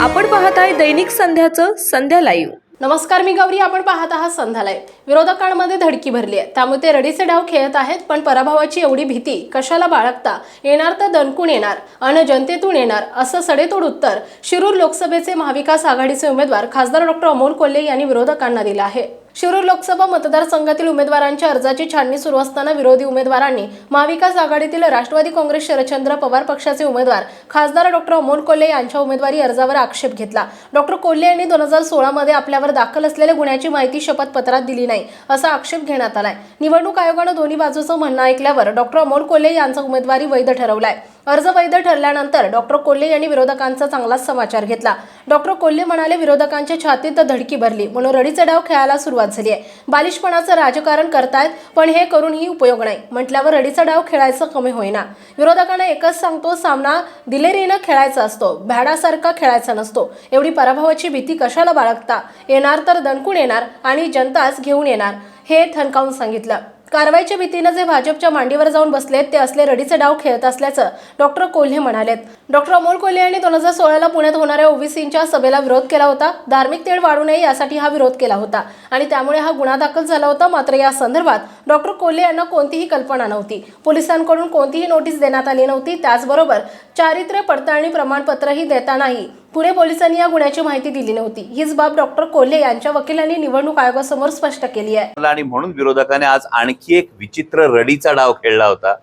आपण पाहत आहे दैनिक संध्याचं संध्या लाईव्ह नमस्कार मी गौरी आपण पाहत आहात संध्यालय विरोधकांमध्ये धडकी भरली आहे. त्यामुळे ते रडीचे डाव खेळत आहेत पण पराभवाची एवढी भीती कशाला बाळगता? येणार तर दणकून येणार अन जनतेतून येणार असं सडेतोड उत्तर शिरूर लोकसभेचे महाविकास आघाडीचे उमेदवार खासदार डॉक्टर अमोल कोल्हे यांनी विरोधकांना दिलं आहे. शिरूर लोकसभा मतदारसंघातील उमेदवारांच्या अर्जाची छाननी सुरू असताना विरोधी उमेदवारांनी महाविकास आघाडीतील राष्ट्रवादी काँग्रेस शरदचंद्र पवार पक्षाचे उमेदवार खासदार डॉक्टर अमोल कोल्हे यांच्या उमेदवारी अर्जावर आक्षेप घेतला. डॉक्टर कोल्हे यांनी दोन हजार सोळामध्ये आपल्यावर दाखल असलेल्या गुन्ह्याची माहिती शपथपत्रात दिली नाही असा आक्षेप घेण्यात आलाय. निवडणूक आयोगानं दोन्ही बाजूचं म्हणणं ऐकल्यावर डॉक्टर अमोल कोल्हे यांचा उमेदवारी वैध ठरवलाय. अर्ज वैध ठरल्यानंतर डॉक्टर कोल्हे यांनी विरोधकांचा चांगलाच समाचार घेतला. डॉक्टर कोल्हे म्हणाले विरोधकांच्या छातीत धडकी भरली. म्हणून रडीचे डाव खेळायला सुरुवात झाली आहे. बालिशपणाचं राजकारण करतायत पण हे करूनही उपयोग नाही. म्हटल्यावर रडीचा डाव खेळायचं कमी होईना. विरोधकांना एकच सांगतो सामना दिलेरीनं खेळायचा असतो. भ्याडासारखा खेळायचा नसतो. एवढी पराभवाची भीती कशाला बाळगता? येणार तर दणकून येणार आणि जनताच घेऊन येणार हे थणकावून सांगितलं. कारवाईच्या भीतीनं जे भाजपच्या मांडीवर जाऊन बसलेत ते असले रडीचे डाव खेळत असल्याचं डॉक्टर कोल्हे म्हणालेत. डॉक्टर अमोल कोल्हे यांनी दोन हजार सोळाला पुण्यात होणाऱ्या ओबीसींच्या सभेला विरोध केला होता. धार्मिक तेढ वाढू नये यासाठी हा विरोध केला होता आणि त्यामुळे हा गुन्हा दाखल झाला होता. मात्र या संदर्भात डॉक्टर कोल्हे यांना कोणतीही कल्पना नव्हती. पोलिसांकडून कोणतीही नोटीस देण्यात आली नव्हती. त्याचबरोबर चारित्र्य पडताळणी प्रमाणपत्रही देतानाही पुणे पोलिसांनी या गुन्ह्याची माहिती दिली नव्हती. हीच बाब डॉक्टर कोल्हे यांच्या वकिलांनी निवडणूक आयोगासमोर स्पष्ट केली आहे. आणि म्हणून विरोधकाने आज आणखी एक विचित्र रडीचा डाव खेळला होता.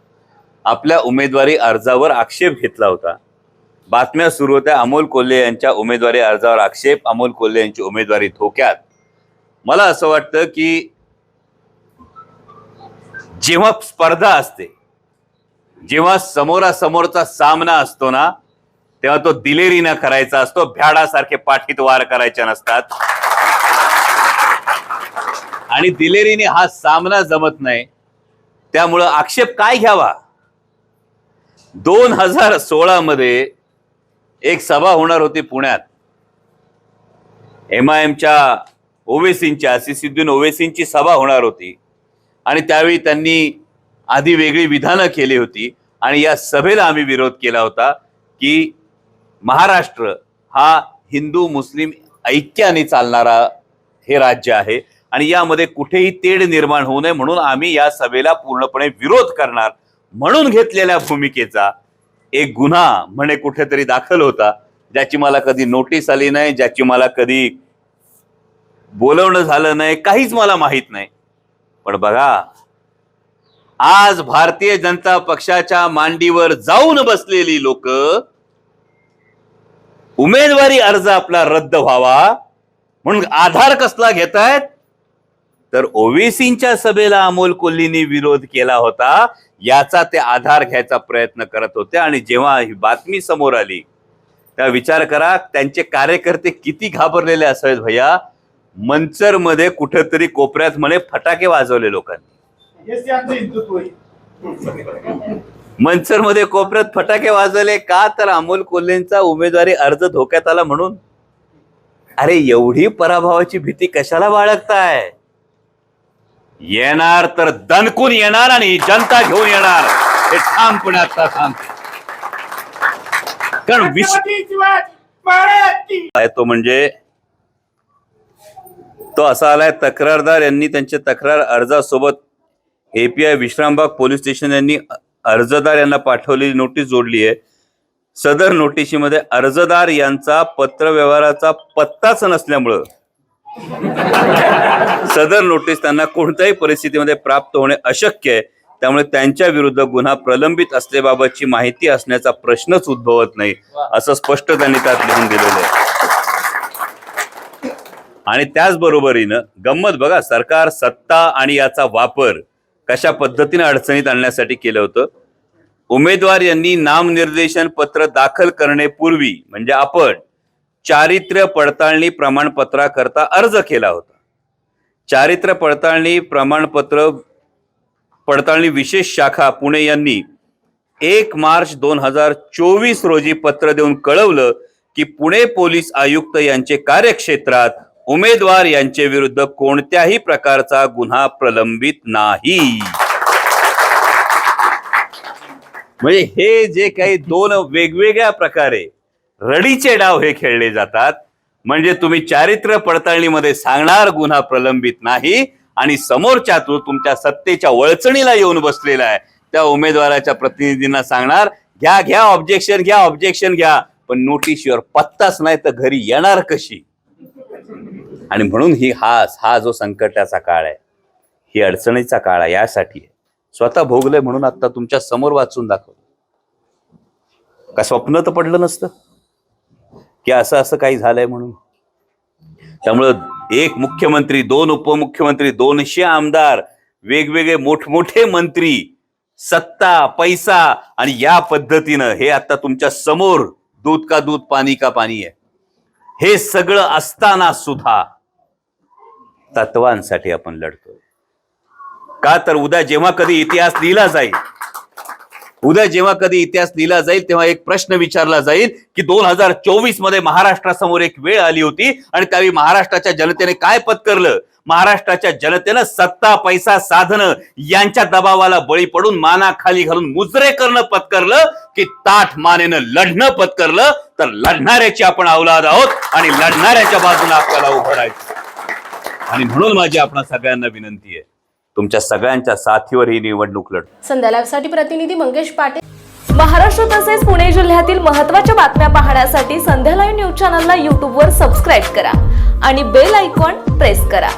आपल्या उमेदवारी अर्जावर आक्षेप घेतला होता. बातम्या सुरू होत्या अमोल कोल्हे यांच्या उमेदवारी अर्जावर आक्षेप अमोल कोल्हे यांची उमेदवारी धोक्यात. मला असं वाटतं की जेव्हा स्पर्धा असते जेव्हा समोरासमोरचा सामना असतो ना तेव्हा तो दिलेरीनं करायचा असतो भ्याडासारखे पाठीत वार करायचे नसतात. आणि दिलेरीने हा सामना जमत नाही त्यामुळं आक्षेप काय घ्यावा? दोन हजार सोळा मध्ये एक सभा होणार होती पुण्यात. एम आय एमच्या ओवेसींच्या सिद्दीन ओवेसींची सभा होणार होती. आणि त्यावेळी त्यांनी आधी वेगळी विधानं केली होती. आणि या सभेला आम्ही विरोध केला होता की महाराष्ट्र हा हिंदू मुस्लिम ऐक्याने चालणारा हे राज्य आहे. आणि यामध्ये कुठेही तेढ निर्माण होऊ नये म्हणून आम्ही या सभेला पूर्णपणे विरोध करणार म्हणून घेतलेल्या भूमिकेचा एक गुन्हा म्हणे कुठेतरी दाखल होता. ज्याची मला कधी नोटीस आली नाही ज्याची मला कधी बोलवणं झालं नाही काहीच मला माहीत नाही. पण बघा आज भारतीय जनता पक्षाच्या मांडीवर जाऊन बसलेली लोक उमेदवारी अर्ज आपला रद्द व्हावा म्हणून आधार कसला घेतायत? तर ओवेसींच्या सभेला अमोल कोल्हेंनी विरोध केला होता याचा ते आधार घ्यायचा प्रयत्न करत होते. आणि जेव्हा ही बातमी समोर आली तेव्हा विचार करा त्यांचे कार्यकर्ते किती घाबरलेले असावेत भैया. मंचरमध्ये कुठेतरी कोपऱ्यात म्हणे फटाके वाजवले लोकांनी. हेच ते आमचं हिंदुत्व आहे. मंचरमध्ये कोपऱ्यात फटाके वाजवले का तर अमोल कोल्हेंचा उमेदवारी अर्ज धोक्यात आला म्हणून. अरे एवढी पराभवाची भीती कशाला बाळगताय? येणार तर दणकून येणार आणि जनता घेऊन येणार. हे ठामपणे आता सांगते कारण विष छत्रपती शिवाजी महाराजांची आहे तो म्हणजे तो असा आलाय तक्रारदार यांनी त्यांच्या तक्रार अर्जासोबत एपीआय विश्रामबाग पोलीस स्टेशन यांनी अर्जदार यांना पाठवलेली नोटीस जोडली आहे. सदर नोटिशीमध्ये अर्जदार यांचा पत्रव्यवहाराचा पत्ताच नसल्यामुळं सदर नोटीस त्यांना कोणत्याही परिस्थितीमध्ये प्राप्त होणे अशक्य आहे. त्यामुळे त्यांच्या विरुद्ध गुन्हा प्रलंबित असल्याबाबतची माहिती असण्याचा प्रश्नच उद्भवत नाही असं स्पष्ट त्यांनी त्यात लिहून दिलेलं आहे. आणि त्याचबरोबरीनं गंमत बघा सरकार सत्ता आणि याचा वापर कशा पद्धतीने अडचणीत आणण्यासाठी केलं होतं? उमेदवार यांनी नामनिर्देशन पत्र दाखल करण्यापूर्वी म्हणजे आपण चारित्र्य पडताळणी प्रमाणपत्राकरता अर्ज केला होता. चारित्र्य पडताळणी प्रमाणपत्र पडताळणी विशेष शाखा पुणे यांनी एक मार्च दोन हजार चोवीस रोजी पत्र देऊन कळवलं की पुणे पोलीस आयुक्त यांचे कार्यक्षेत्रात उमेदवार यांचे विरुद्ध कोणत्याही प्रकारचा गुन्हा प्रलंबित नाही. म्हणजे हे जे काही दोन वेगवेगळ्या प्रकारे रडीचे डाव हे खेळले जातात म्हणजे तुम्ही चारित्र्य पडताळणीमध्ये सांगणार गुन्हा प्रलंबित नाही आणि समोरच्या तो तुमच्या सत्तेच्या वळचणीला येऊन बसलेला आहे. त्या उमेदवाराच्या प्रतिनिधींना सांगणार घ्या घ्या ऑब्जेक्शन घ्या ऑब्जेक्शन घ्या पण नोटीसवर पत्ताच नाही तर घरी येणार कशी? आणि म्हणून ही हा हा जो संकटाचा काळ आहे ही अडचणीचा काळ आहे यासाठी आहे. स्वतः भोगलंय म्हणून आता तुमच्यासमोर वाचून दाखवलं. का स्वप्न तर पडलं नसतं? की असं असं काही झालंय म्हणून? त्यामुळं एक मुख्यमंत्री दोन उपमुख्यमंत्री दोनशे आमदार वेगवेगळे मोठमोठे मंत्री सत्ता पैसा आणि या पद्धतीनं हे आता तुमच्यासमोर दूध का दूध पाणी का पाणी आहे. हे सगळं असताना सुद्धा तत्वांसाठी आपण लढतोय. का तर उद्या जेव्हा कधी इतिहास लिहिला जाईल उद्या जेव्हा कधी इतिहास लिहिला जाईल तेव्हा एक प्रश्न विचारला जाईल की दोन हजार चोवीसमध्ये महाराष्ट्रासमोर एक वेळ आली होती आणि त्यावेळी महाराष्ट्राच्या जनतेने काय पत्करलं? महाराष्ट्राच्या जनतेनं सत्ता पैसा साधनं यांच्या दबावाला बळी पडून मानाखाली घालून मुजरे करणं पत्करलं की ताठ मानेनं लढणं पत्करलं तर लढणाऱ्याची आपण अवलाद आहोत आणि लढणाऱ्याच्या बाजूने आपल्याला उभं राहायचं. आणि म्हणून माझी आपण सगळ्यांना विनंती आहे तुमच्या सगळ्यांच्या साथीवर ही निवडणूक लढ. संध्या लाईव्हसाठी प्रतिनिधी मंगेश पाटील. महाराष्ट्र तसेच पुणे जिल्ह्यातील महत्त्वाच्या बातम्या पाहण्यासाठी संध्या लाईव्ह न्यूज चॅनलला यूट्यूबवर सबस्क्राईब करा आणि बेल आयकॉन प्रेस करा.